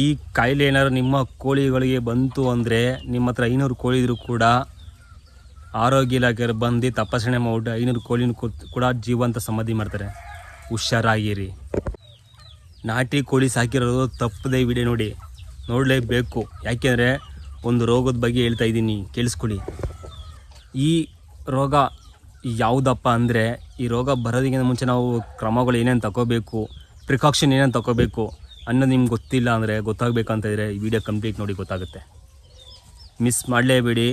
ಈ ಕಾಯಿಲೆ ಏನಾದ್ರು ನಿಮ್ಮ ಕೋಳಿಗಳಿಗೆ ಬಂತು ಅಂದರೆ ನಿಮ್ಮ ಹತ್ರ ಐನೂರು ಕೋಳಿ ಇದ್ರೂ ಕೂಡ ಆರೋಗ್ಯ ಇಲಾಖೆ ಬಂದು ತಪಾಸಣೆ ಮಾಡಿ ಐನೂರು ಕೋಳಿನ ಕೂಡ ಜೀವಂತ ಸಮಾಧಿ ಮಾಡ್ತಾರೆ. ಹುಷಾರಾಗಿರಿ. ನಾಟಿ ಕೋಳಿ ಸಾಕಿರೋದು ತಪ್ಪದೆ ವಿಡಿಯೋ ನೋಡಿ. ನೋಡಲೇಬೇಕು. ಯಾಕೆಂದರೆ ಒಂದು ರೋಗದ ಬಗ್ಗೆ ಹೇಳ್ತಾ ಇದ್ದೀನಿ. ಕೇಳಿಸ್ಕೊಳ್ಳಿ. ಈ ರೋಗ ಯಾವುದಪ್ಪ ಅಂದರೆ ಈ ರೋಗ ಬರೋದಕ್ಕಿಂತ ಮುಂಚೆ ನಾವು ಕ್ರಮಗಳು ಏನೇನು ತಗೋಬೇಕು ಪ್ರಿಕಾಕ್ಷನ್ ಏನೇನು ತಗೋಬೇಕು ಅನ್ನೋದು ನಿಮ್ಗೆ ಗೊತ್ತಿಲ್ಲ ಅಂದರೆ ಗೊತ್ತಾಗಬೇಕಂತ ಇದ್ದರೆ ಈ ವಿಡಿಯೋ ಕಂಪ್ಲೀಟ್ ನೋಡಿ ಗೊತ್ತಾಗುತ್ತೆ. ಮಿಸ್ ಮಾಡಲೇಬೇಡಿ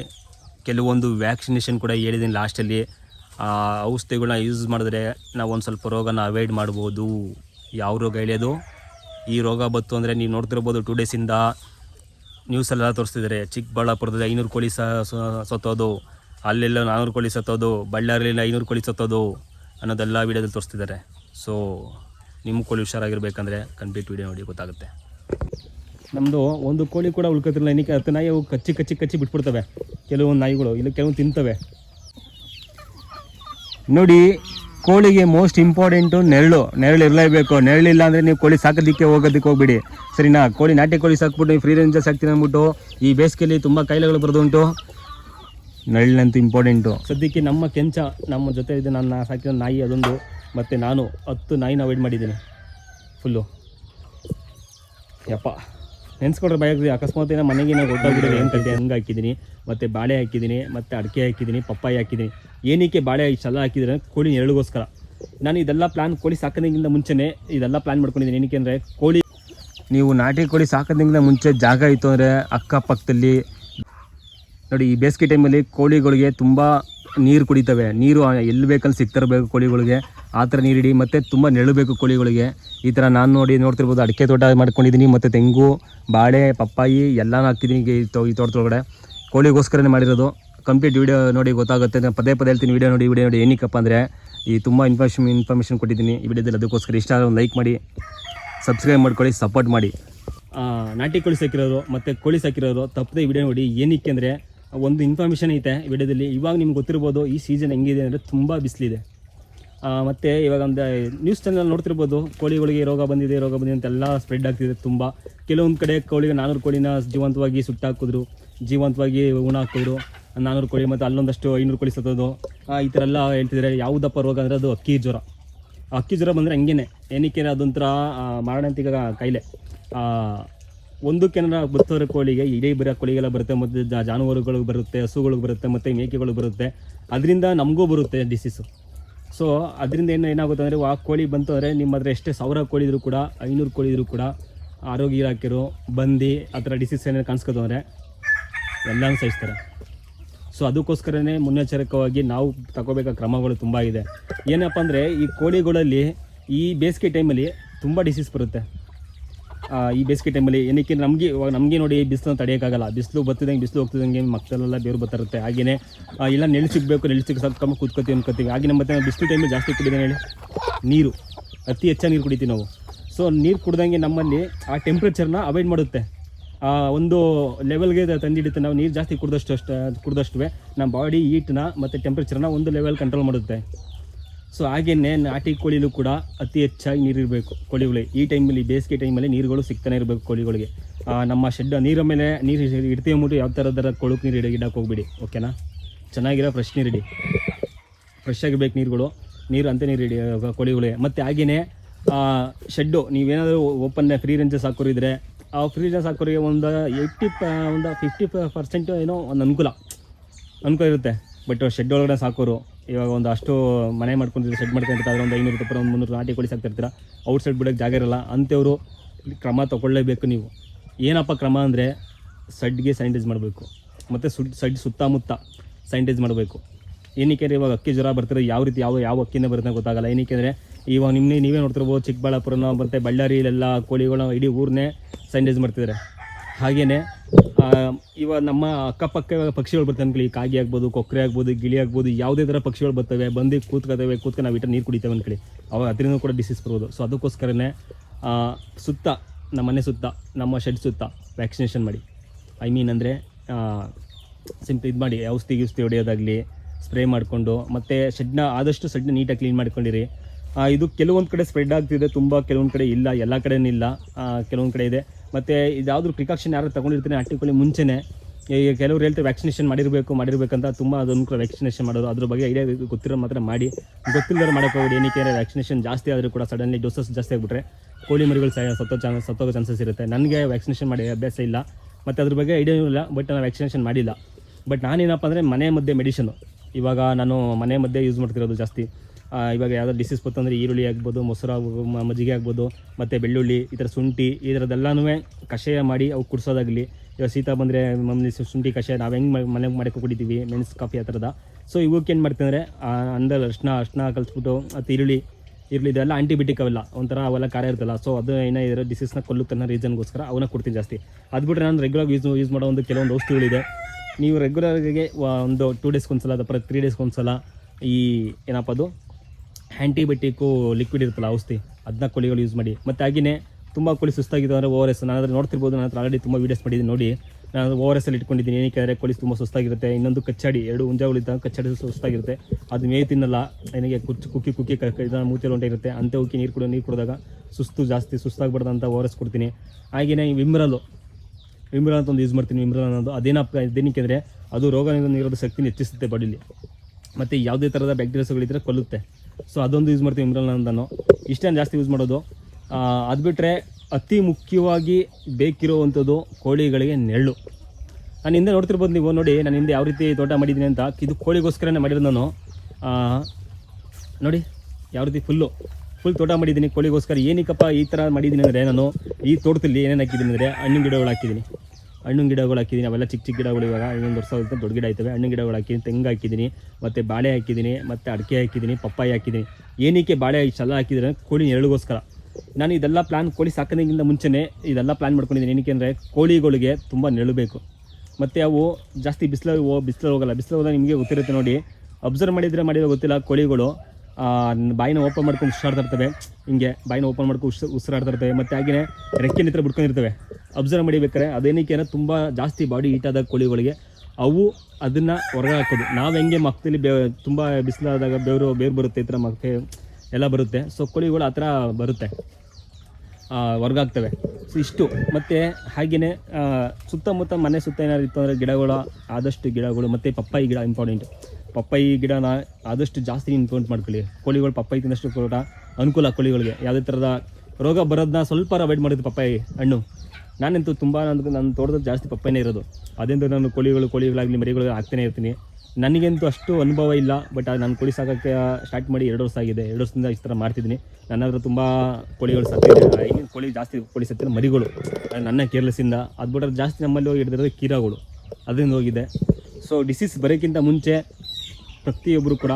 ಕೆಲವೊಂದು ವ್ಯಾಕ್ಸಿನೇಷನ್ ಕೂಡ ಹೇಳಿದ್ದೀನಿ ಲಾಸ್ಟಲ್ಲಿ ಆ ಔಷಧಿಗಳನ್ನ ಯೂಸ್ ಮಾಡಿದ್ರೆ ನಾವು ಒಂದು ಸ್ವಲ್ಪ ರೋಗನ ಅವಾಯ್ಡ್ ಮಾಡ್ಬೋದು. ಯಾವ ರೋಗ ಹೇಳೋದು ಈ ರೋಗ ಬಂತು ಅಂದರೆ ನೀವು ನೋಡ್ತಿರ್ಬೋದು ಟೂ ಡೇಸಿಂದ ನ್ಯೂಸಲ್ಲೆಲ್ಲ ತೋರಿಸ್ತಿದ್ದಾರೆ ಚಿಕ್ಕಬಳ್ಳಾಪುರದಲ್ಲಿ ಐನೂರು ಕೋಳಿ ಸತ್ತೋದು. ಅಲ್ಲೆಲ್ಲ ನಾನ್ನೂರು ಕೋಳಿ ಸತ್ತೋದು. ಬಳ್ಳಾರಿಯಲ್ಲಿ ಐನೂರು ಕೋಳಿ ಸತ್ತೋದು ಅನ್ನೋದೆಲ್ಲ ವಿಡಿಯೋದಲ್ಲಿ ತೋರಿಸ್ತಿದ್ದಾರೆ ಸೊ ನಿಮ್ಮ ಕೋಳಿ ಹುಷಾರಾಗಿರ್ಬೇಕಂದ್ರೆ ಕಂಪ್ಲೀಟ್ ವೀಡಿಯೋ ನೋಡಿ ಗೊತ್ತಾಗುತ್ತೆ. ನಮ್ಮದು ಒಂದು ಕೋಳಿ ಕೂಡ ಉಳ್ಕೋತಿರಲಿಲ್ಲ. ಏನಕ್ಕೆ ಹತ್ತು ನಾಯಿ ಅವು ಕಚ್ಚಿ ಕಚ್ಚಿ ಕಚ್ಚಿ ಬಿಟ್ಬಿಡ್ತವೆ. ಕೆಲವೊಂದು ನಾಯಿಗಳು ಇಲ್ಲ ಕೆಲವೊಂದು ತಿಂತವೆ. ನೋಡಿ ಕೋಳಿಗೆ ಮೋಸ್ಟ್ ಇಂಪಾರ್ಟೆಂಟು ನೆರಳು. ನೆರಳು ಇರಲೇಬೇಕು. ನೆರಳಿಲ್ಲ ಅಂದರೆ ನೀವು ಕೋಳಿ ಸಾಕೋದಕ್ಕೆ ಹೋಗೋದಕ್ಕೆ ಹೋಗ್ಬಿಡಿ. ಸರಿನಾ? ಕೋಳಿ ನಾಟಿ ಕೋಳಿ ಸಾಕ್ಬಿಟ್ಟು ನೀವು ಫ್ರೀ ರೇಂಜಲ್ಲಿ ಸಾಕ್ತೀನಿ ಅಂದ್ಬಿಟ್ಟು ಈ ಬೇಸಿಗೆಯಲ್ಲಿ ತುಂಬ ಕಾಯಿಲೆಗಳು ಬರೋದುಂಟು. ನೆರಳಿನಂತೂ ಇಂಪಾರ್ಟೆಂಟು ಸದ್ಯಕ್ಕೆ ನಮ್ಮ ಕೆಂಚ ನಮ್ಮ ಜೊತೆ ಇದೆ ನನ್ನ ಸಾಕಿದ ನಾಯಿ ಅದೊಂದು ಮತ್ತು ನಾನು ಹತ್ತು ನಾಯಿನ ಅವಾಯ್ಡ್ ಮಾಡಿದ್ದೀನಿ. ಫುಲ್ಲು ಯಪ್ಪ. ನೆನ್ಸ್ಕೊಂಡ್ರೆ ಭಯ ಅಕಸ್ಮಾತ್ ಏನೋ ಮನೆಗೆ ನಾವು ಗೊತ್ತಾಗ್ಬಿಟ್ಟಿದೆ ಏನು ಕಲಿತೆ ಹಂಗೆ ಹಾಕಿದ್ದೀನಿ ಮತ್ತು ಬಾಳೆ ಹಾಕಿದ್ದೀನಿ ಮತ್ತು ಅಡಿಕೆ ಹಾಕಿದ್ದೀನಿ ಪಪ್ಪಾಯಿ ಹಾಕಿದ್ದೀನಿ. ಏನಕ್ಕೆ ಬಾಳೆ ಇಷ್ಟೆಲ್ಲ ಹಾಕಿದ್ರೆ ಕೋಳಿ ನೆರಳಿಗೋಸ್ಕರ. ನಾನು ಇದೆಲ್ಲ ಪ್ಲಾನ್ ಕೋಳಿ ಸಾಕೋದಿಂದ ಮುಂಚೆನೇ ಇದೆಲ್ಲ ಪ್ಲಾನ್ ಮಾಡ್ಕೊಂಡಿದ್ದೀನಿ. ಏನಕ್ಕೆ ಅಂದರೆ ಕೋಳಿ ನೀವು ನಾಟಿ ಕೋಳಿ ಸಾಕೋದಿಂದ ಮುಂಚೆ ಜಾಗ ಇತ್ತು ಅಂದರೆ ಅಕ್ಕಪಕ್ಕದಲ್ಲಿ ನೋಡಿ ಈ ಬೇಸಿಗೆ ಟೈಮಲ್ಲಿ ಕೋಳಿಗಳಿಗೆ ತುಂಬ ನೀರು ಕುಡಿತವೆ. ನೀರು ಎಲ್ಲಿ ಬೇಕಲ್ಲಿ ಸಿಗ್ತಿರಬೇಕು ಕೋಳಿಗಳಿಗೆ. ಆ ಥರ ನೀರಿಡಿ ಮತ್ತು ತುಂಬ ನೆಳಬೇಕು ಕೋಳಿಗಳಿಗೆ. ಈ ಥರ ನಾನು ನೋಡಿ ನೋಡ್ತಿರ್ಬೋದು, ಅಡಿಕೆ ತೋಟ ಮಾಡ್ಕೊಂಡಿದ್ದೀನಿ, ಮತ್ತು ತೆಂಗು, ಬಾಳೆ, ಪಪ್ಪಾಯಿ ಎಲ್ಲನೂ ಹಾಕ್ತಿದ್ದೀನಿ ಈ ತೋಟದೊಳಗಡೆ. ಕೋಳಿಗೋಸ್ಕರನೇ ಮಾಡಿರೋದು. ಕಂಪ್ಲೀಟ್ ವೀಡಿಯೋ ನೋಡಿ ಗೊತ್ತಾಗುತ್ತೆ. ಪದೇ ಪದೇ ಹೇಳ್ತೀನಿ, ವೀಡಿಯೋ ನೋಡಿ ವೀಡಿಯೋ ನೋಡಿ, ಏನಕ್ಕಪ್ಪ ಅಂದರೆ ಈ ತುಂಬ ಇನ್ಫಾರ್ಮೇಷನ್ ಇನ್ಫಾರ್ಮೇಷನ್ ಕೊಟ್ಟಿದ್ದೀನಿ. ಈ ವಿಡಿಯೋದಲ್ಲಿ ಅದಕ್ಕೋಸ್ಕರ ಇಷ್ಟ ಆದರೆ ಒಂದು ಲೈಕ್ ಮಾಡಿ, ಸಬ್ಸ್ಕ್ರೈಬ್ ಮಾಡ್ಕೊಳ್ಳಿ, ಸಪೋರ್ಟ್ ಮಾಡಿ. ನಾಟಿ ಕೋಳಿ ಸಾಕಿರೋರು ಮತ್ತು ಕೋಳಿ ಸಾಕಿರೋರು ತಪ್ಪದೆ ವಿಡಿಯೋ ನೋಡಿ. ಏನಕ್ಕೆ ಅಂದರೆ ಒಂದು ಇನ್ಫಾರ್ಮೇಷನ್ ಐತೆ ವಿಡಿಯೋದಲ್ಲಿ. ಇವಾಗ ನಿಮ್ಗೆ ಗೊತ್ತಿರ್ಬೋದು ಈ ಸೀಸನ್ ಹೆಂಗಿದೆ ಅಂದರೆ ತುಂಬ ಬಿಸಿಲಿದೆ. ಮತ್ತು ಇವಾಗ ಒಂದು ನ್ಯೂಸ್ ಚಾನಲ್ ನೋಡ್ತಿರ್ಬೋದು, ಕೋಳಿಗಳಿಗೆ ರೋಗ ಬಂದಿದೆ ರೋಗ ಬಂದಿದೆ ಅಂತೆಲ್ಲ ಸ್ಪ್ರೆಡ್ ಆಗ್ತಿದೆ ತುಂಬ. ಕೆಲವೊಂದು ಕಡೆ ಕೋಳಿಗೆ ನಾನ್ನೂರು ಕೋಳಿನ ಜೀವಂತವಾಗಿ ಸುಟ್ಟಾಕಿದ್ರು, ಜೀವಂತವಾಗಿ ಉಣ ಹಾಕಿದ್ರು ನಾನ್ನೂರು ಕೋಳಿ ಮತ್ತು ಅಲ್ಲೊಂದಷ್ಟು ಐನೂರು ಕೋಳಿ ಸತ್ತೋದು. ಈ ಥರ ಎಲ್ಲ ಹೇಳ್ತಿದ್ದಾರೆ. ಯಾವುದಪ್ಪ ರೋಗ ಅಂದರೆ ಅದು ಅಕ್ಕಿ ಜ್ವರ. ಅಕ್ಕಿ ಜ್ವರ ಬಂದರೆ ಹಂಗೇನೆ. ಏನಕ್ಕೆ ಅದೊಂಥರ ಮಾರಣಾಂತಿಕ ಕಾಯಿಲೆ. ಆ, ಕೆನರ ಬತ್ತೋರ ಕೋಳಿಗೆ ಇಡೀ ಬರೋ ಕೋಳಿಗೆಲ್ಲ ಬರುತ್ತೆ ಮತ್ತು ಜಾನುವಾರುಗಳು ಬರುತ್ತೆ ಹಸುಗಳಿಗೆ ಬರುತ್ತೆ ಮತ್ತು ಮೇಕೆಗಳು ಬರುತ್ತೆ. ಅದರಿಂದ ನಮಗೂ ಬರುತ್ತೆ ಡಿಸೀಸು ಸೊ ಅದರಿಂದ ಏನು ಏನಾಗುತ್ತೆ ಅಂದರೆ ಆ ಕೋಳಿ ಬಂತು ಅಂದರೆ ನಿಮ್ಮ ಹತ್ರ ಎಷ್ಟೇ ಸಾವಿರ ಕೋಳಿ ಇದ್ರೂ ಕೂಡ ಐನೂರು ಕೋಳಿ ಇದ್ರೂ ಕೂಡ ಆರೋಗ್ಯ ಇಲಾಖೆರು ಬಂದು ಆ ಥರ ಡಿಸೀಸ್ ಏನೇನು ಕಾಣಿಸ್ಕೋತು ಅಂದರೆ ಎಲ್ಲನೂ ಸಹಿಸ್ತಾರೆ. ಸೊ ಅದಕ್ಕೋಸ್ಕರನೇ ಮುನ್ನೆಚ್ಚರಿಕವಾಗಿ ನಾವು ತಗೋಬೇಕಾದ ಕ್ರಮಗಳು ತುಂಬ ಇದೆ. ಏನಪ್ಪ ಅಂದರೆ ಈ ಕೋಳಿಗಳಲ್ಲಿ ಈ ಬೇಸಿಗೆ ಟೈಮಲ್ಲಿ ತುಂಬ ಡಿಸೀಸ್ ಬರುತ್ತೆ. ಈ ಬೇಸಿಗೆ ಟೈಮಲ್ಲಿ ಏನಕ್ಕೆ ನಮಗೆ ಇವಾಗ ನಮಗೆ ನೋಡಿ ಬಿಸಿಲು ತಡೆಯೋಕ್ಕಾಗಲ್ಲ. ಬಿಸಿಲು ಬತ್ತಿದಂಗೆ ಬಿಸಿಲು ಹೋಗ್ತಿದಂಗೆ ಮಕ್ಕಳೆಲ್ಲ ಬೇರು ಬರ್ತಿರುತ್ತೆ ಹಾಗೆಯೇ ಇಲ್ಲ ನೆಲೆ ಸಿಗಬೇಕು ಸ್ವಲ್ಪ ಸಿಗ ಕೂತ್ಕೋತೀವಿ ಅನ್ಕೋತೀವಿ. ಹಾಗೆ ನಮ್ಮ ಮತ್ತೆ ಬಿಸಿಲು ಟೈಮಲ್ಲಿ ಜಾಸ್ತಿ ಕುಡಿದೇನೆ ಹೇಳಿ? ನೀರು. ಅತಿ ಹೆಚ್ಚಾಗಿ ನೀರು ಕುಡಿತೀವಿ ನಾವು. ಸೊ ನೀರು ಕುಡ್ದಂಗೆ ನಮ್ಮಲ್ಲಿ ಆ ಟೆಂಪ್ರೇಚರ್ನ ಅವಾಯ್ಡ್ ಮಾಡುತ್ತೆ. ಆ, ಒಂದು ಲೆವೆಲ್ಗೆ ತಂದಿಡುತ್ತೆ. ನಾವು ನೀರು ಜಾಸ್ತಿ ಕುಡ್ದಷ್ಟು ಅಷ್ಟು, ಕುಡ್ದಷ್ಟುವೆ. ನಮ್ಮ ಬಾಡಿ ಹೀಟ್ನ ಮತ್ತು ಟೆಂಪ್ರೇಚರ್ನ ಒಂದು ಲೆವೆಲ್ ಕಂಟ್ರೋಲ್ ಮಾಡುತ್ತೆ. ಸೊ ಹಾಗೆಯೇ ನಾಟಿ ಕೋಳಿಲೂ ಕೂಡ ಅತಿ ಹೆಚ್ಚಾಗಿ ನೀರಿರಬೇಕು ಕೋಳಿಗಳಿಗೆ. ಈ ಟೈಮಲ್ಲಿ, ಬೇಸಿಗೆ ಟೈಮಲ್ಲಿ ನೀರುಗಳು ಸಿಗ್ತಾನೆ ಇರಬೇಕು ಕೋಳಿಗಳಿಗೆ. ನಮ್ಮ ಶೆಡ್ ನೀರ ಮೇಲೆ ನೀರು ಇಡ್ತೀವಿ ಅಂದ್ಬಿಟ್ಟು ಯಾವ ಥರದ ಕೊಳಕು ನೀರು ಇಡ ಗಿಡಕ್ಕೆ ಹೋಗ್ಬಿಡಿ ಓಕೆನಾ ಚೆನ್ನಾಗಿರೋ ಫ್ರೆಶ್ ನೀರು ಇಡಿ. ಫ್ರೆಶ್ ನೀರುಗಳು. ನೀರು ಅಂತ ನೀರು ಇಡಿ ಕೋಳಿಗಳಿಗೆ. ಮತ್ತು ಹಾಗೆಯೇ ಶೆಡ್ಡು, ನೀವೇನಾದರೂ ಓಪನ್ ಫ್ರೀ ರೇಂಜಸ್ ಹಾಕೋರು ಇದ್ದರೆ ಆ ಫ್ರೀ ರೇಂಜಸ್ ಹಾಕೋರಿಗೆ ಒಂದು ಏಯ್ಟಿ ಒಂದು ಫಿಫ್ಟಿ ಪರ್ಸೆಂಟ್ ಏನೋ ಒಂದು ಅನುಕೂಲ. ಅನುಕೂಲ ಇರುತ್ತೆ. ಬಟ್ ಶೆಡ್ ಒಳಗಡೆ ಸಾಕೋರು ಇವಾಗ ಒಂದು ಅಷ್ಟು ಮನೆ ಮಾಡ್ಕೊಂಡಿರ್ತಾರೆ ಸೆಟ್ ಮಾಡ್ಕೊಂಡಿರ್ತಾರೆ ಒಂದು ಐನೂರು ರೂಪಾಯಿ ಒಂದು ಮುನ್ನೂರು ನಾಟಿ ಕೋಳಿ ಸಾಕ್ತಿರ್ತೀರ ಔಟ್ ಸೈಡ್ ಬಿಡೋಕ್ಕೆ ಜಾಗ ಇರಲ್ಲ. ಅಂಥವರು ಕ್ರಮ ತಗೊಳ್ಳೇಬೇಕು ನೀವು. ಏನಪ್ಪ ಕ್ರಮ ಅಂದರೆ ಸಡ್ಗೆ ಸ್ಯಾನಿಟೈಸ್ ಮಾಡಬೇಕು. ಮತ್ತು ಸುಡ್ ಸಡ್ ಸುತ್ತಮುತ್ತ ಸ್ಯಾನಿಟೈಸ್ ಮಾಡಬೇಕು. ಏನಕ್ಕೆ ಇವಾಗ ಅಕ್ಕಿ ಜ್ವರ ಬರ್ತಾರೆ ಯಾವ ರೀತಿ, ಯಾವ ಯಾವ ಅಕ್ಕಿಯಿಂದ ಬರುತ್ತೆ ಗೊತ್ತಾಗಲ್ಲ. ಏನಕ್ಕೆ ಅಂದರೆ ಇವಾಗ ನಿಮ್ಮ ನೀವೇ ನೋಡ್ತಿರ್ಬೋದು ಚಿಕ್ಕಬಳ್ಳಾಪುರನ ಮತ್ತು ಬಳ್ಳಾರಿಯಲ್ಲೆಲ್ಲ ಕೋಳಿಗಳನ್ನ ಇಡೀ ಊರನ್ನೇ ಸ್ಯಾನಿಟೈಸ್ ಮಾಡ್ತಿದ್ದಾರೆ. ಹಾಗೆಯೇ ಇವಾಗ ನಮ್ಮ ಅಕ್ಕಪಕ್ಕ ಪಕ್ಷಿಗಳು ಬರ್ತವೆ ಅನ್ಕೊಳ್ಳಿ. ಕಾಗಿ ಆಗ್ಬೋದು ಕೊಕ್ಕರೆ ಆಗ್ಬೋದು, ಗಿಳಿ ಆಗ್ಬೋದು, ಯಾವುದೇ ಥರ ಪಕ್ಷಿಗಳು ಬರ್ತವೆ. ಬಂದು ಕೂತ್ಕೋತವೆ ಕೂತ್ಕೊಂಡು ನಾವು ಇಟ್ಟು ನೀರು ಕುಡಿತೇವೆ ಅನ್ಕೊಳ್ಳಿ. ಅವಾಗ ಅದರಿಂದ ಕೂಡ ಡಿಸೀಸ್ ಬರ್ಬೋದು. ಸೊ ಅದಕ್ಕೋಸ್ಕರನೇ ಸುತ್ತ, ನಮ್ಮ ಮನೆ ಸುತ್ತ, ನಮ್ಮ ಶೆಡ್ ಸುತ್ತ ವ್ಯಾಕ್ಸಿನೇಷನ್ ಮಾಡಿ. ಐ ಮೀನ್ ಅಂದರೆ ಸಿಂಪಲ್ ಇದು ಮಾಡಿ ಔಷಧಿ ಗಿಷ್ಧಿ ಹೊಡೆಯೋದಾಗಲಿ ಸ್ಪ್ರೇ ಮಾಡಿಕೊಂಡು, ಮತ್ತು ಶೆಡ್ನ ಆದಷ್ಟು ಶೆಡ್ನ ನೀಟಾಗಿ ಕ್ಲೀನ್ ಮಾಡ್ಕೊಂಡಿರಿ. ಇದು ಕೆಲವೊಂದು ಕಡೆ ಸ್ಪ್ರೆಡ್ ಆಗ್ತಿದೆ, ತುಂಬ ಕೆಲವೊಂದು ಕಡೆ ಇಲ್ಲ, ಎಲ್ಲ ಕಡೆನೂ ಇಲ್ಲ. ಕೆಲವೊಂದು ಕಡೆ ಇದೆ. ಮತ್ತು ಇದಾದರೂ ಪ್ರಿಕಾಕ್ಷನ್ ಯಾರು ತೊಗೊಂಡಿರ್ತೀನಿ ಅಟ್ಟಿಕೊಳ್ಳಿ ಮುಂಚೆನೆ. ಈಗ ಕೆಲವ್ರು ಹೇಳ್ತಾರೆ ವ್ಯಾಕ್ಸಿನೇಷನ್ ಮಾಡಿರಬೇಕು, ಮಾಡಿರಬೇಕಂತ, ತುಂಬ ಅದನ್ನು ಕೂಡ ವ್ಯಾಕ್ಸಿನೇಷನ್ ಮಾಡೋದು. ಅದ್ರ ಬಗ್ಗೆ ಐಡಿಯಾ ಗೊತ್ತಿರೋ ಮಾತ್ರ ಮಾಡಿ. ಗೊತ್ತಿಲ್ಲದ್ರೆ ಮಾಡೋಕ್ಕೋಗಿ ಏನಕ್ಕೆ ವ್ಯಾಕ್ಸಿನೇಷನ್ ಜಾಸ್ತಿ ಆದರೂ ಕೂಡ ಸಡನ್ಲಿ ಡೋಸಸ್ ಜಾಸ್ತಿ ಆಗಿಬಿಟ್ರೆ ಕೋಳಿ ಮರಿಗಳು ಸಹ ಸತ್ತೋ ಚಾನ್ಸ್ ಸತ್ತೋಗೋ ಚಾನ್ಸಸ್ ಇರುತ್ತೆ. ನನಗೆ ವ್ಯಾಕ್ಸಿನೇಷನ್ ಮಾಡಿ ಅಭ್ಯಾಸ ಇಲ್ಲ. ಮತ್ತು ಅದ್ರ ಬಗ್ಗೆ ಐಡಿಯಾ ಇಲ್ಲ ಬಟ್ ನಾನು ವ್ಯಾಕ್ಸಿನೇಷನ್ ಮಾಡಿಲ್ಲ. ಬಟ್ ನಾನೇನಪ್ಪ ಅಂದರೆ ಮನೆ ಮಧ್ಯೆ ಮೆಡಿಷನು ಇವಾಗ ನಾನು ಮನೆ ಮಧ್ಯೆ ಯೂಸ್ ಮಾಡ್ತಿರೋದು ಜಾಸ್ತಿ. ಇವಾಗ ಯಾವುದೋ ಡಿಸೀಸ್ ಬಂತಂದರೆ ಈರುಳ್ಳಿ ಆಗ್ಬೋದು, ಮೊಸರು ಆಗ್ಬೋದು ಮಜ್ಜಿಗೆ ಆಗ್ಬೋದು, ಮತ್ತು ಬೆಳ್ಳುಳ್ಳಿ, ಈ ಥರ ಶುಂಠಿ, ಈ ಥರದ್ದೆಲ್ಲನೂ ಕಷಾಯ ಮಾಡಿ ಅವು ಕುಡಿಸೋದಾಗಲಿ. ಇವಾಗ ಶೀತ ಬಂದರೆ, ಮಮ್ಮಿ ಶುಂಠಿ ಕಷಾಯ ನಾವು ಹೆಂಗೆ ಮನೆಗೆ ಮಾಡಕ್ಕೆ ಕುಡಿತೀವಿ, ಮೆಣಸು ಕಾಫಿ ಆ ಥರದ. ಸೊ ಇವಕ್ಕೆ ಏನು ಮಾಡ್ತೀನಿ ಅಂದರೆ ಅಂದಲ್ಲಿ ಅರ್ಶಿನ ಅರ್ಶಿನ ಕಲಿಸ್ಬಿಟ್ಟು, ಮತ್ತು ಈರುಳ್ಳಿ ಈರುಳ್ಳಿ ಇದೆಲ್ಲ ಆಂಟಿಬಯೋಟಿಕ್ ಅವೆಲ್ಲ, ಒಂಥರ ಅವೆಲ್ಲ ಕಾರ್ಯ ಇರ್ತಲ್ಲ ಸೊ ಅದು ಏನೋ ಇರೋ ಡಿಸೀಸ್ನ ಕೊಲ್ಲುತ್ತೆ ರೀಸನ್ಗೋಸ್ಕರ ಅವನ್ನ ಕೊಡ್ತೀನಿ ಜಾಸ್ತಿ. ಅದು ಬಿಟ್ಟರೆ ನಾನು ರೆಗ್ಯುಲರ್ ಯೂಸ್ ಯೂಸ್ ಮಾಡೋ ಒಂದು ಕೆಲವೊಂದು ಔಷಧಿಗಳಿದೆ ನೀವು ರೆಗ್ಯುಲರ್ಗೆ ಒಂದು ಟೂ ಡೇಸ್ಗೆ ಒಂದ್ಸಲ ಅಥವಾ ತ್ರೀ ಡೇಸ್ಗೆ ಒಂದ್ಸಲ ಈ, ಏನಪ್ಪ ಅದು ಆ್ಯಂಟಿಬಯೋಟಿಕ್ಕು ಲಿಕ್ವಿಡ್ ಇರುತ್ತಲ್ಲ, ಔಷಧಿ. ಅದನ್ನ ಕೋಳಿಗಳು ಯೂಸ್ ಮಾಡಿ. ಮತ್ತು ಹಾಗೆಯೇ ತುಂಬ ಕೋಳಿ ಸುಸ್ತಾಗಿದ್ದು ಅಂದರೆ ಓ ಆರ್ ಎಸ್ ನಾನು ಅದ್ರ ನೋಡ್ತಿರ್ಬೋದು, ನಾನು ಹತ್ರ ಆಲ್ರೆಡಿ ತುಂಬ ವೀಡಿಯೋಸ್ ಮಾಡಿದ್ದೀನಿ, ನೋಡಿ. ನಾನು ಓ ಆರ್ ಎಸ್ ಅಲ್ಲಿ ಇಟ್ಕೊಂಡಿದ್ದೀನಿ. ಏನಕ್ಕೆ ಅಂದರೆ ಕೋಳಿ ತುಂಬ ಸುಸ್ತಾಗಿರುತ್ತೆ. ಇನ್ನೊಂದು ಕಚ್ಚಾಡಿ, ಎರಡು ಹುಂಜಾಗಳಿದ್ದಾಗ ಕಚ್ಚಾಡಿ ಸುಸ್ತಾಗಿರುತ್ತೆ. ಅದು ಮೇ ತಿನ್ನಲ್ಲ. ನನಗೆ ಕುಚ್ಚು, ಕುಕ್ಕಿ ಕುಕ್ಕಿ ಇದನ್ನ ಮೂತಿಯಲ್ಲಿ ಹೊಂಟಿರುತ್ತೆ ಅಂತ ಹೋಗಿ ನೀರು ಕುಡಿಯೋ ನೀರು ಕೊಡಿದಾಗ ಸುಸ್ತು ಜಾಸ್ತಿ, ಸುಸ್ತಾಗಬಾರ್ದು ಅಂತ ಓ ಆರ್ ಎಸ್ ಕೊಡ್ತೀನಿ. ಹಾಗೆಯೇ ವಿಮ್ರಲ್ಲು ವಿಮ್ರಲ್ ಅಂತ ಒಂದು ಯೂಸ್ ಮಾಡ್ತೀನಿ, ವಿಮ್ರಲ್ ಅನ್ನೋದು. ಅದೇನಪ್ಪ ಅದೇನಕ್ಕೆ ಅಂದರೆ ಅದು ರೋಗ ನಿರೋಧ ಶಕ್ತಿನ ಹೆಚ್ಚಿಸುತ್ತೆ ಬಾಡಿಲಿ. ಮತ್ತು ಯಾವುದೇ ಥರದ ಬ್ಯಾಕ್ಟೀರಿಯಾಸ್ಗಳಿದ್ರೆ ಕೊಲ್ಲುತ್ತೆ. ಸೊ ಅದೊಂದು ಯೂಸ್ ಮಾಡ್ತೀವಿ ಇಮ್ರಲ್ ನಾನು ಇಷ್ಟೇನು ಜಾಸ್ತಿ ಯೂಸ್ ಮಾಡೋದು. ಅದು ಬಿಟ್ಟರೆ ಅತಿ ಮುಖ್ಯವಾಗಿ ಬೇಕಿರುವಂಥದ್ದು ಕೋಳಿಗಳಿಗೆ ನೆರಳು ನಾನು ಹಿಂದೆ ನೋಡ್ತಿರ್ಬೋದು ನೀವು, ನೋಡಿ ನಾನು ಹಿಂದೆ ಯಾವ ರೀತಿ ತೋಟ ಮಾಡಿದ್ದೀನಿ ಅಂತ. ಇದು ಕೋಳಿಗೋಸ್ಕರನೇ ಮಾಡಿರೋದು ನಾನು. ನೋಡಿ ಯಾವ ರೀತಿ ಫುಲ್ಲು ಫುಲ್ ತೋಟ ಮಾಡಿದ್ದೀನಿ ಕೋಳಿಗೋಸ್ಕರ. ಏನಕ್ಕಪ್ಪ ಈ ಥರ ಮಾಡಿದ್ದೀನಿ ಅಂದರೆ ನಾನು ಈ ತೋಟದಲ್ಲಿ ಏನೇನು ಹಾಕಿದ್ದೀನಿ ಅಂದರೆ ಹಣ್ಣಿನ ಗಿಡಗಳು ಹಾಕಿದ್ದೀನಿ. ಹಣ್ಣಿನ ಗಿಡಗಳು ಹಾಕಿದ್ದೀನಿ. ಅವೆಲ್ಲ ಚಿಕ್ಕ ಚಿಕ್ಕ ಗಿಡಗಳು ಇವಾಗ ಇನ್ನೊಂದು ವರ್ಷ ದೊಡ್ಡ ಗಿಡ ಆಯ್ತವೆ ಹಣ್ಣು ಗಿಡಗಳು ಹಾಕಿದ್ದೀನಿ. ತೆಂಗು ಹಾಕಿದ್ದೀನಿ. ಮತ್ತು ಬಾಳೆ ಹಾಕಿದ್ದೀನಿ. ಮತ್ತು ಅಡಿಕೆ ಹಾಕಿದ್ದೀನಿ. ಪಪ್ಪಾಯಿ ಹಾಕಿದ್ದೀನಿ. ಏನಕ್ಕೆ ಬಾಳೆ ಇಷ್ಟೆಲ್ಲ ಹಾಕಿದ್ರೆ ಕೋಳಿ ನೆರಳಿಗೋಸ್ಕರ. ನಾನು ಇದೆಲ್ಲ ಪ್ಲಾನ್ ಕೋಳಿ ಸಾಕೋದಕ್ಕಿಂತ ಮುಂಚೆನೇ ಇದೆಲ್ಲ ಪ್ಲಾನ್ ಮಾಡ್ಕೊಂಡಿದ್ದೀನಿ. ಏನಕ್ಕೆ ಅಂದರೆ ಕೋಳಿಗಳಿಗೆ ತುಂಬ ನೆರಳು ಬೇಕು. ಮತ್ತು ಅವು ಜಾಸ್ತಿ ಬಿಸಿಲು ಬಿಸಿಲು ಹೋಗಲ್ಲ. ಬಿಸಿಲು ಹೋದಾಗ ನಿಮಗೆ ಗೊತ್ತಿರುತ್ತೆ ನೋಡಿ. ಅಬ್ಸರ್ವ್ ಮಾಡಿದರೆ ಮಾಡಿದ್ರೆ ಗೊತ್ತಿಲ್ಲ ಕೋಳಿಗಳು. ಬಾಯಿನ ಓಪನ್ ಮಾಡ್ಕೊಂಡು ಉಸಿರಾಡ್ತಾ ಇರ್ತವೆ. ಹಿಂಗೆ ಬಾಯಿನ ಓಪನ್ ಮಾಡ್ಕೊಂಡು ಉಸ್ ಉಸಿರಾಡ್ತಾ ಇರ್ತವೆ. ಮತ್ತು ಹಾಗೆಯೇ ರೆಕ್ಕೆ ನಿತ್ರ ಬಿಡ್ಕೊಂಡಿರ್ತವೆ. ಅಬ್ಸರ್ವ್ ಮಾಡಿಬೇಕಾರೆ ಅದೇನಕ್ಕೆ ತುಂಬ ಜಾಸ್ತಿ ಬಾಡಿ ಹೀಟ್ ಆದಾಗ ಕೋಳಿಗಳಿಗೆ ಅವು ಅದನ್ನು ಹೊರಗೆ ಹಾಕೋದು. ನಾವು ಹೆಂಗೆ ಮಕ್ಕದಲ್ಲಿ ಬೇ ತುಂಬ ಬಿಸಿಲಾದಾಗ ಬೇರು ಬೇರು ಬರುತ್ತೆ ಈ ಥರ ಮಕ್ಕೆ ಎಲ್ಲ ಬರುತ್ತೆ. ಸೊ ಕೋಳಿಗಳು ಆ ಥರ ಬರುತ್ತೆ. ಹೊರಗಾಗ್ತವೆ ಸೊ ಇಷ್ಟು. ಮತ್ತು ಹಾಗೆಯೇ ಸುತ್ತಮುತ್ತ ಮನೆ ಸುತ್ತ ಏನಾದ್ರು ಇತ್ತು ಅಂದರೆ ಗಿಡಗಳು, ಆದಷ್ಟು ಗಿಡಗಳು, ಮತ್ತು ಪಪ್ಪಾಯಿ ಗಿಡ ಇಂಪಾರ್ಟೆಂಟ್ ಪಪ್ಪಾಯಿ ಗಿಡನ ಆದಷ್ಟು ಜಾಸ್ತಿ ಇಂಪ್ರೂವ್ಮೆಂಟ್ ಮಾಡ್ಕೊಳ್ಳಿ. ಕೋಳಿಗಳು ಪಪ್ಪಾಯಿ ತಿನ್ನಷ್ಟು ಕೂಡ ಅನುಕೂಲ ಕೋಳಿಗಳಿಗೆ. ಯಾವುದೇ ಥರದ ರೋಗ ಬರೋದನ್ನ ಸ್ವಲ್ಪ ಅವಾಯ್ಡ್ ಮಾಡಿದ್ದು ಪಪ್ಪಾಯಿ ಹಣ್ಣು. ನಾನಂತೂ ತುಂಬ ನನ್ನ ನನ್ನ ತೋಟದಲ್ಲಿ ಜಾಸ್ತಿ ಪಪ್ಪಾಯಿನೇ ಇರೋದು. ಅದರಿಂದ ನಾನು ಕೋಳಿಗಳು, ಕೋಳಿಗಳಾಗಲಿ ಮರಿಗಳು ಹಾಕ್ತಾನೆ ಇರ್ತೀನಿ. ನನಗಂತೂ ಅಷ್ಟು ಅನುಭವ ಇಲ್ಲ ಬಟ್ ನಾನು ಕೋಳಿ ಸಾಕೋಕ್ಕೆ ಸ್ಟಾರ್ಟ್ ಮಾಡಿ ಎರಡು ವರ್ಷ ಆಗಿದೆ. ಎರಡು ವರ್ಷದಿಂದ ಈ ಥರ ಮಾಡ್ತಿದ್ದೀನಿ. ನನ್ನ ಹತ್ರ ತುಂಬ ಕೋಳಿಗಳು ಸತ್ತಿದೆ ಈಗಿನ ಕೋಳಿ ಜಾಸ್ತಿ ಕೋಳಿ ಸತ್ತಿರೋ ಮರಿಗಳು. ನನ್ನ ಕೇರ್ಲೆಸ್ಸಿಂದ ಅದು ಬಿಟ್ಟರೆ ಜಾಸ್ತಿ ನಮ್ಮಲ್ಲಿ ಹೋಗಿ ಹಿಡಿದಿರೋದು ಕೀರಾಗಳು. ಅದರಿಂದ ಹೋಗಿದೆ. ಸೊ ಡಿಸೀಸ್ ಬರೋಕ್ಕಿಂತ ಮುಂಚೆ ಪ್ರತಿಯೊಬ್ಬರು ಕೂಡ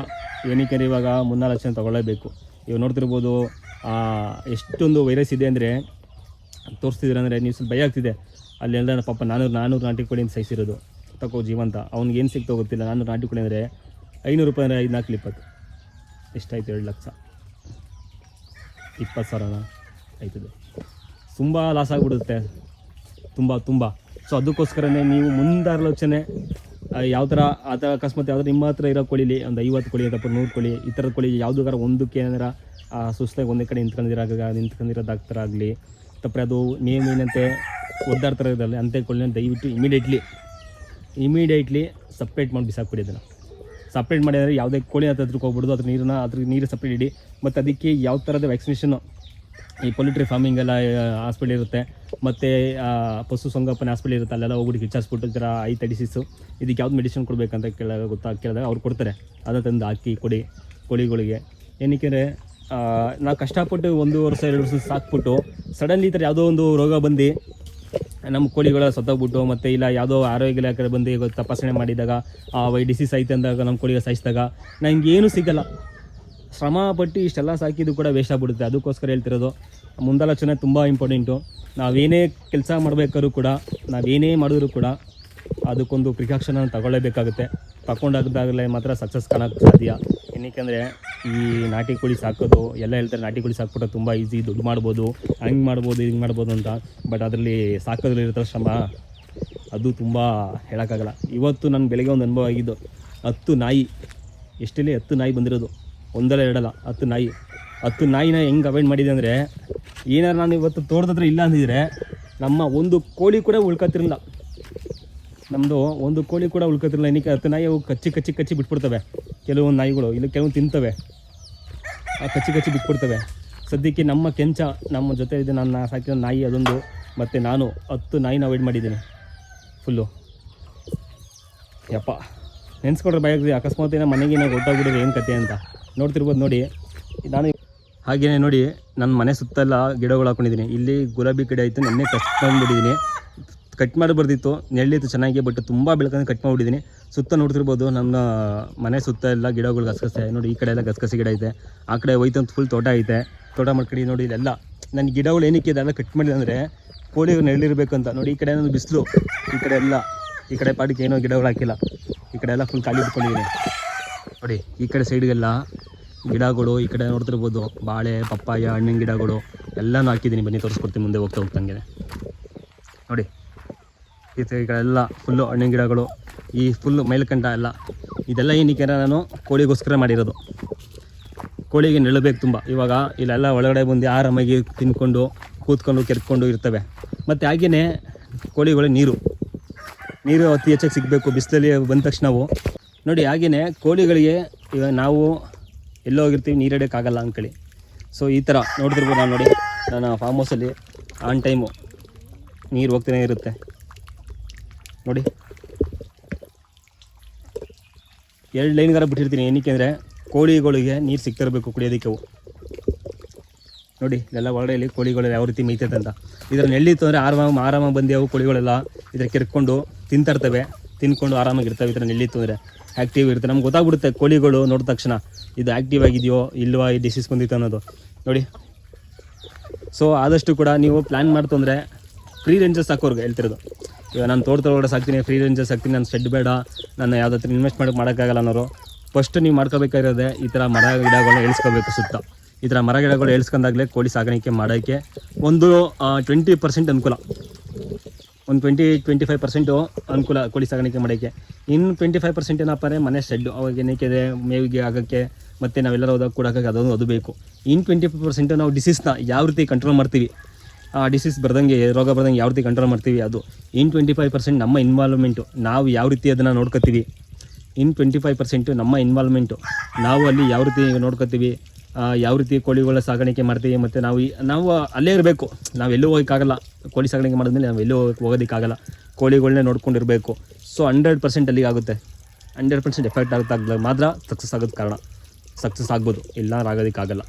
ಏನಕ್ಕೆ ಇವಾಗ ಮುನ್ನಾಲೋಚನೆ ತೊಗೊಳ್ಳೇಬೇಕು. ಇವಾಗ ನೋಡ್ತಿರ್ಬೋದು ಎಷ್ಟೊಂದು ವೈರಸ್ ಇದೆ ಅಂದರೆ ತೋರಿಸ್ತಿದ್ರೆ ಅಂದರೆ ನೀವು ಸ್ವಲ್ಪ ಭಯ ಆಗ್ತಿದೆ. ಅಲ್ಲೆಲ್ಲ ಪಾಪ ನಾನ್ನೂರು ನಾನ್ನೂರು ನಾಟಿ ಕೋಳಿಯಿಂದ ಸಹಿಸಿರೋದು. ತಕೋ ಜೀವಂತ. ಅವ್ನಿಗೆ ಏನು ಸಿಗ್ತೋ ಗೊತ್ತಿಲ್ಲ. ನಾನ್ನೂರು ನಾಟಿ ಕೋಳಿ ಅಂದರೆ ಐನೂರು ರೂಪಾಯಿ ಅಂದರೆ ಐದು, ನಾಲ್ಕು, ಇಪ್ಪತ್ತು. ಎಷ್ಟಾಯ್ತು? ಎರಡು ಲಕ್ಷ. ಇಪ್ಪತ್ತು ಸಾವಿರನ? ಆಯ್ತದೆ ತುಂಬ ಲಾಸ್ ಆಗಿಬಿಡುತ್ತೆ. ತುಂಬ ತುಂಬ. ಸೊ ಅದಕ್ಕೋಸ್ಕರನೇ ನೀವು ಮುಂದಾಲೋಚನೆ ಯಾವ ಥರ ಆ ಥರ ಅಕಸ್ಮಾತ್ ಯಾವ್ದಾರು ನಿಮ್ಮ ಹತ್ರ ಇರೋ ಕೋಳಿಲಿ ಒಂದು ಐವತ್ತು ಕೋಳಿ ಅಥವಾ ನೂರು ಕೋಳಿ, ಈ ಥರದ ಕೋಳಿ ಯಾವುದಕ್ಕಾರ ಒಂದಕ್ಕೆ ಏನಾರ ಸುಸ್ತಾಗಿ ಒಂದೇ ಕಡೆ ನಿಂತ್ಕೊಂಡಿರಾಗ ಆಗಲಿ. ತಪ್ಪರೆ ಅದು ನೇಮ್ ಏನಂತೆ ಒದ್ದಾಡ್ತಾರೆ ಇರಲ್ಲ, ಅಂತೆ ಕೋಳಿನ ದಯವಿಟ್ಟು ಇಮಿಡಿಯೇಟ್ಲಿ ಇಮಿಡಿಯೇಟ್ಲಿ ಸಪ್ರೇಟ್ ಮಾಡಿ ಬಿಸಾಕ್ಬಿಡಿ ಅದನ್ನು. ಸಪ್ರೇಟ್ ಮಾಡಿದರೆ ಯಾವುದೇ ಕೋಳಿ ಹತ್ರಕ್ಕೆ ಹೋಗ್ಬಿಡೋದು, ಅದ್ರ ನೀರನ್ನ ಅದ್ರ ನೀರು ಸಪ್ರೇಟ್ ಇಡಿ. ಮತ್ತು ಅದಕ್ಕೆ ಯಾವ ಥರದ ವ್ಯಾಕ್ಸಿನೇಷನ್ನು ಈ ಪೊಲಿಟ್ರಿ ಫಾರ್ಮಿಂಗ್ ಎಲ್ಲ ಹಾಸ್ಪಿಟಲ್ ಇರುತ್ತೆ. ಮತ್ತು ಪಶು ಸಂಗೋಪನೆ ಹಾಸ್ಪಿಟಲ್ ಇರುತ್ತೆ. ಅಲ್ಲೆಲ್ಲ ಹೋಗ್ಬಿಟ್ಟು ವಿಚಾರಿಸ್ಬಿಟ್ಟು ಥರ ಐತೆ ಡಿಸೀಸು ಇದಕ್ಕೆ ಯಾವ್ದು ಮೆಡಿಸಿನ್ ಕೊಡಬೇಕಂತ ಕೇಳಿದಾಗ ಗೊತ್ತಾ, ಕೇಳಿದಾಗ ಅವ್ರು ಕೊಡ್ತಾರೆ. ಅದನ್ನ ತಂದು ಹಾಕಿ ಕೊಡಿ, ಕೋಳಿಗಳಿಗೆ. ಏನಕ್ಕೆಂದರೆ ನಾವು ಕಷ್ಟಪಟ್ಟು ಒಂದು ವರ್ಷ, ಎರಡು ವರ್ಷ ಸಾಕ್ಬಿಟ್ಟು ಸಡನ್ಲಿ ಈ ಥರ ಯಾವುದೋ ಒಂದು ರೋಗ ಬಂದು ನಮ್ಮ ಕೋಳಿಗಳ ಸತ್ತೋಗ್ಬಿಟ್ಟು ಮತ್ತು ಇಲ್ಲ ಯಾವುದೋ ಆರೋಗ್ಯ ಇಲಾಖೆ ಬಂದು ತಪಾಸಣೆ ಮಾಡಿದಾಗ, ಆ, ವೈ ಡಿಸೀಸ್ ಐತೆ ಅಂದಾಗ, ನಮ್ಮ ಕೋಳಿಗೆ ಸಾಯಿಸಿದಾಗ ನಂಗೆ ಏನೂ ಸಿಗಲ್ಲ. ಶ್ರಮ ಪಟ್ಟು ಇಷ್ಟೆಲ್ಲ ಸಾಕಿದ್ದು ಕೂಡ ವೇಸ್ಟ್ ಆಗ್ಬಿಡುತ್ತೆ ಅದಕ್ಕೋಸ್ಕರ ಹೇಳ್ತಿರೋದು, ಮುಂದಾಲೋಚನೆ ತುಂಬ ಇಂಪಾರ್ಟೆಂಟು ನಾವೇನೇ ಕೆಲಸ ಮಾಡಬೇಕಾದ್ರೂ ಕೂಡ, ನಾವೇನೇ ಮಾಡಿದ್ರು ಕೂಡ ಅದಕ್ಕೊಂದು ಪ್ರಿಕಾಕ್ಷನನ್ನು ತಗೊಳ್ಳೇಬೇಕಾಗುತ್ತೆ. ತಗೊಂಡಾಗದಾಗಲೇ ಮಾತ್ರ ಸಕ್ಸಸ್ ಕಾಣೋಕ್ಕೆ ಸಾಧ್ಯ. ಏನಕ್ಕೆಂದರೆ, ಈ ನಾಟಿ ಕೋಳಿ ಸಾಕೋದು, ಎಲ್ಲ ಹೇಳ್ತಾರೆ ನಾಟಿ ಕೋಳಿ ಸಾಕ್ಬಿಟ್ಟು ತುಂಬ ಈಸಿ ದುಡ್ಡು ಮಾಡ್ಬೋದು, ಹಂಗೆ ಮಾಡ್ಬೋದು, ಹಿಂಗೆ ಮಾಡ್ಬೋದು ಅಂತ. ಬಟ್ ಅದರಲ್ಲಿ ಸಾಕೋದ್ರಲ್ಲಿ ಇರೋ ಶ್ರಮ, ಅದು ತುಂಬ ಹೇಳೋಕ್ಕಾಗಲ್ಲ. ಇವತ್ತು ನನ್ನ ಬೆಳಗ್ಗೆ ಒಂದು ಅನುಭವ ಆಗಿದ್ದು, ಹತ್ತು ನಾಯಿ ಎಷ್ಟೇ ಹತ್ತು ನಾಯಿ ಬಂದಿರೋದು. ಒಂದಲ್ಲ ಎರಡಲ್ಲ, ಹತ್ತು ನಾಯಿ. ಹತ್ತು ನಾಯಿನ ಹೆಂಗೆ ಅವಾಯ್ಡ್ ಮಾಡಿದೆ ಅಂದರೆ, ಏನಾರು ನಾನು ಇವತ್ತು ತೋಟದ ಹತ್ರ ಇಲ್ಲ ಅಂದಿದ್ರೆ, ನಮ್ಮ ಒಂದು ಕೋಳಿ ಕೂಡ ಉಳ್ಕೊತಿರಲಿಲ್ಲ ನಮ್ಮದು ಒಂದು ಕೋಳಿ ಕೂಡ ಉಳ್ಕೊತಿರಲಿಲ್ಲ ಏನಕ್ಕೆ ಹತ್ತು ನಾಯಿ ಅವು ಕಚ್ಚಿ ಕಚ್ಚಿ ಕಚ್ಚಿ ಬಿಟ್ಬಿಡ್ತವೆ. ಕೆಲವೊಂದು ನಾಯಿಗಳು ಇಲ್ಲ ಕೆಲವೊಂದು ತಿಂತವೆ. ಆ ಕಚ್ಚಿ ಕಚ್ಚಿ ಬಿಟ್ಬಿಡ್ತವೆ. ಸದ್ಯಕ್ಕೆ ನಮ್ಮ ಕೆಂಚ, ನಮ್ಮ ಜೊತೆ ಇದೆ ನನ್ನ ಸಾಕಿದ ನಾಯಿ ಅದೊಂದು, ಮತ್ತು ನಾನು ಹತ್ತು ನಾಯಿನ ಅವಾಯ್ಡ್ ಮಾಡಿದ್ದೀನಿ. ಫುಲ್ಲು ಯಪ್ಪ. ನೆನ್ಸ್ಕೊಂಡ್ರೆ ಭಯ ಅಕಸ್ಮಾತ್ ಏನೋ ಮನೆಗೆ ಏನೋ ಗೊತ್ತಾಗ್ಬಿಡಿದ್ರೆ ಏನು ಕತೆ ಅಂತ. ನೋಡ್ತಿರ್ಬೋದು, ನೋಡಿ. ನಾನು ಹಾಗೆಯೇ ನೋಡಿ, ನನ್ನ ಮನೆ ಸುತ್ತಲ್ಲ ಗಿಡಗಳು ಹಾಕೊಂಡಿದ್ದೀನಿ. ಇಲ್ಲಿ ಗುಲಾಬಿ ಗಿಡ ಆಯಿತು ನೆನ್ನೆ ಕಟ್ ಮಾಡಿಬಿಟ್ಟಿದ್ದೀನಿ. ಕಟ್ ಮಾಡಿ ಬರ್ದಿತ್ತು ನೆರಳಿತ್ತು ಚೆನ್ನಾಗಿ ಬಟ್ ತುಂಬ ಬೆಳ್ಕೊಂಡು ಕಟ್ ಮಾಡಿಬಿಟ್ಟಿದ್ದೀನಿ. ಸುತ್ತ ನೋಡ್ತಿರ್ಬೋದು, ನಮ್ಮ ಮನೆ ಸುತ್ತ ಎಲ್ಲ ಗಿಡಗಳು ಗಸಗಸೆ. ನೋಡಿ, ಈ ಕಡೆ ಎಲ್ಲ ಗಸಗಸೆ ಗಿಡ ಐತೆ. ಆ ಕಡೆ ಹೋಯ್ತಂತ ಫುಲ್ ತೋಟ ಐತೆ. ತೋಟ ಮಾಡ್ಕಡಿ ನೋಡಿ, ಇಲ್ಲೆಲ್ಲ. ನನ್ನ ಗಿಡಗಳು ಏನಕ್ಕೆ ಇದೆಲ್ಲ ಕಟ್ ಮಾಡಿದೆ ಅಂದರೆ ಕೋಳಿಗಳು ನೆರಳಿರ್ಬೇಕಂತ ನೋಡಿ, ಈ ಕಡೆ ಏನೋ ಬಿಸಿಲು. ಈ ಕಡೆ ಎಲ್ಲ. ಈ ಕಡೆ ಪಾಡಿಗೆ ಏನೋ ಗಿಡಗಳು ಹಾಕಿಲ್ಲ. ಈ ಕಡೆ ಎಲ್ಲ ಫುಲ್ ಖಾಲಿ ಬಿಟ್ಕೊಂಡಿದ್ದೀನಿ ನೋಡಿ, ಈ ಕಡೆ ಸೈಡ್ಗೆಲ್ಲ ಗಿಡಗಳು, ಈ ಕಡೆ ನೋಡ್ತಿರ್ಬೋದು, ಬಾಳೆ, ಪಪ್ಪಾಯ, ಹಣ್ಣಿನ ಗಿಡಗಳು ಎಲ್ಲನೂ ಹಾಕಿದ್ದೀನಿ. ಬನ್ನಿ, ತೋರಿಸ್ಕೊಡ್ತೀನಿ ಮುಂದೆ ಹೋಗ್ತಾ ಹೋಗ್ತಂಗೆ ನೋಡಿ, ಈ ಕಡೆಲ್ಲ ಫುಲ್ಲು ಹಣ್ಣಿನ ಗಿಡಗಳು, ಈ ಫುಲ್ಲು ಮೇಲ್ಕಂಡ ಎಲ್ಲ, ಇದೆಲ್ಲ ಏನಕ್ಕೆ ನಾನು ಕೋಳಿಗೋಸ್ಕರ ಮಾಡಿರೋದು. ಕೋಳಿಗೆ ನೆಳಬೇಕು ತುಂಬ. ಇವಾಗ ಇಲ್ಲೆಲ್ಲ ಒಳಗಡೆ ಬಂದು ಆರಾಮಾಗಿ ತಿನ್ಕೊಂಡು, ಕೂತ್ಕೊಂಡು, ಕೆರ್ಕೊಂಡು ಇರ್ತವೆ. ಮತ್ತು ಹಾಗೆಯೇ ಕೋಳಿಗಳು ನೀರು. ನೀರು ಅತಿ ಹೆಚ್ಚಾಗಿ ಸಿಗಬೇಕು. ಬಿಸಿಲಲ್ಲಿ ಬಂದ ತಕ್ಷಣವು ನೋಡಿ ಹಾಗೆಯೇ ಕೋಳಿಗಳಿಗೆ ಇವಾಗ ನಾವು ಎಲ್ಲೋಗಿರ್ತೀವಿ ನೀರು ಹಿಡಿಯೋಕ್ಕಾಗಲ್ಲ ಅಂದ್ಕೊಳ್ಳಿ. ಸೊ ಈ ಥರ ನೋಡ್ತಿರ್ಬೋದು ನಾನು ನೋಡಿ ನನ್ನ ಫಾರ್ಮ್ ಹೌಸಲ್ಲಿ ಆನ್ ಟೈಮು ನೀರು ಹೋಗ್ತಾನೆ ಇರುತ್ತೆ. ನೋಡಿ. ಎರಡು ಲೈನ್ಗಾರ ಬಿಟ್ಟಿರ್ತೀನಿ. ಏನಕ್ಕೆ ಅಂದರೆ ಕೋಳಿಗಳಿಗೆ ನೀರು ಸಿಗ್ತಿರಬೇಕು ಕುಡಿಯೋದಕ್ಕೆ. ನೋಡಿ, ಇದೆಲ್ಲ ಒಳಗಡೆಯಲ್ಲಿ ಕೋಳಿಗಳೆಲ್ಲ ಕೋಳಿಗಳು ಯಾವ ರೀತಿ ಮೇಯ್ತೈತೆ ಅಂತ. ಇದರ ನೆಳ್ಳಿತ್ತು ಅಂದರೆ ಆರಾಮ ಆರಾಮಾಗಿ ಬಂದು ಕೋಳಿಗಳೆಲ್ಲ. ಇದ್ರ ಕೆರ್ಕೊಂಡು ತಿಂತರ್ತವೆ ತಿನ್ಕೊಂಡು ಆರಾಮಾಗಿರ್ತವೆ ಈ ಥರ ನೆಳ್ಳಿತ್ತು ಅಂದರೆ ಆ್ಯಕ್ಟಿವ್ ಇರುತ್ತೆ. ನಮ್ಗೆ ಗೊತ್ತಾಗ್ಬಿಡುತ್ತೆ ಕೋಳಿಗಳು ನೋಡಿದ ತಕ್ಷಣ ಇದು ಆ್ಯಕ್ಟಿವ್ ಆಗಿದೆಯೋ ಇಲ್ವಾ ಈ ಡಿಸೀಸ್ ಬಂದಿತ್ತು ಅನ್ನೋದು. ನೋಡಿ. ಸೊ ಆದಷ್ಟು ಕೂಡ ನೀವು ಪ್ಲ್ಯಾನ್ ಮಾಡ್ತು ಅಂದರೆ ಫ್ರೀ ರೇಂಜಸ್ ಹಾಕೋರ್ಗೆ ಹೇಳ್ತಿರೋದು. ಇವಾಗ ನಾನು ತೋಟದೊಳಗಡೆ ಸಾಕ್ತೀನಿ ಫ್ರೀ ರೇಂಜಸ್ ಹಾಕ್ತೀನಿ, ನಾನು ಶೆಡ್ ಬೇಡ ನಾನು ಯಾವುದೇ ಹತ್ರ ಇನ್ವೆಸ್ಟ್ ಮಾಡೋಕ್ಕೆ ಮಾಡೋಕ್ಕಾಗಲ್ಲ ಅನ್ನೋರು. ಫಸ್ಟ್ ನೀವು ಮಾಡ್ಕೋಬೇಕಾಗಿರೋದೇ ಈ ಥರ ಮರ ಗಿಡಗಳನ್ನ ಎಳ್ಸ್ಕೋಬೇಕು ಸುತ್ತ. ಈ ಥರ ಮರ ಗಿಡಗಳು ಇಳಿಸ್ಕೊಂಡಾಗಲೇ ಕೋಳಿ ಸಾಗಾಣಿಕೆ ಮಾಡೋಕ್ಕೆ ಒಂದು ಟ್ವೆಂಟಿ ಪರ್ಸೆಂಟ್ ಅನುಕೂಲ. ಒಂದು ಟ್ವೆಂಟಿ ಟ್ವೆಂಟಿ ಫೈವ್ ಪರ್ಸೆಂಟು ಅನುಕೂಲ ಕೋಳಿ ಸಾಗಾಣಿಕೆ ಮಾಡೋಕ್ಕೆ. ಇನ್ನು ಟ್ವೆಂಟಿ ಫೈವ್ ಪರ್ಸೆಂಟ್ ಏನಪ್ಪ ಅಂದರೆ ಮನೆ ಶೆಡ್ಡು ಅವಾಗ ಏನಕ್ಕೆ ಇದೆ ಮೇವಿಗೆ ಆಗೋಕ್ಕೆ, ಮತ್ತು ನಾವೆಲ್ಲರೂ ಹೋದಾಗ ಕೊಡೋಕ್ಕೆ ಅದೊಂದು ಅದು ಬೇಕು. ಇನ್ನು ಟ್ವೆಂಟಿ ಫೈವ್ ಪರ್ಸೆಂಟು ನಾವು ಡಿಸೀಸ್ನ ಯಾವ ರೀತಿ ಕಂಟ್ರೋಲ್ ಮಾಡ್ತೀವಿ? ಆ ಡಿಸೀಸ್ ಬರ್ದಂಗೆ, ರೋಗ ಬರ್ದಂಗೆ ಯಾವ ರೀತಿ ಕಂಟ್ರೋಲ್ ಮಾಡ್ತೀವಿ? ಅದು. ಇನ್ ಟ್ವೆಂಟಿ ಫೈವ್ ಪರ್ಸೆಂಟ್ ನಮ್ಮ ಇನ್ವಾಲ್ವ್ಮೆಂಟು ನಾವು ಯಾವ ರೀತಿ ಅದನ್ನು ನೋಡ್ಕೋತೀವಿ? ಇನ್ ಟ್ವೆಂಟಿ ಫೈವ್ ಪರ್ಸೆಂಟು ನಮ್ಮ ಇನ್ವಾಲ್ವ್ಮೆಂಟು ನಾವು ಅಲ್ಲಿ ಯಾವ ರೀತಿ ನೋಡ್ಕೊತೀವಿ? ಯಾವ ರೀತಿ ಕೋಳಿಗಳ ಸಾಗಾಣಿಕೆ ಮಾಡ್ತೀವಿ ಮತ್ತು ನಾವು ನಾವು ಅಲ್ಲೇ ಇರಬೇಕು. ನಾವು ಎಲ್ಲೂ ಹೋಗೋಕ್ಕಾಗಲ್ಲ. ಕೋಳಿ ಸಾಗಾಣಿಕೆ ಮಾಡಿದ್ಮೇಲೆ ನಾವು ಎಲ್ಲೂ ಹೋಗೋದಕ್ಕಾಗಲ್ಲ. ಕೋಳಿಗಳನ್ನೇ ನೋಡ್ಕೊಂಡಿರಬೇಕು. ಸೊ ಹಂಡ್ರೆಡ್ ಪರ್ಸೆಂಟ್ ಅಲ್ಲಿಗೆ ಆಗುತ್ತೆ. ಹಂಡ್ರೆಡ್ ಪರ್ಸೆಂಟ್ ಎಫೆಕ್ಟ್ ಆಗುತ್ತಾಗ ಮಾತ್ರ ಸಕ್ಸಸ್ ಆಗೋದು ಕಾರಣ. ಸಕ್ಸಸ್ ಆಗ್ಬೋದು. ಇಲ್ಲ ಆಗೋದಕ್ಕಾಗಲ್ಲ.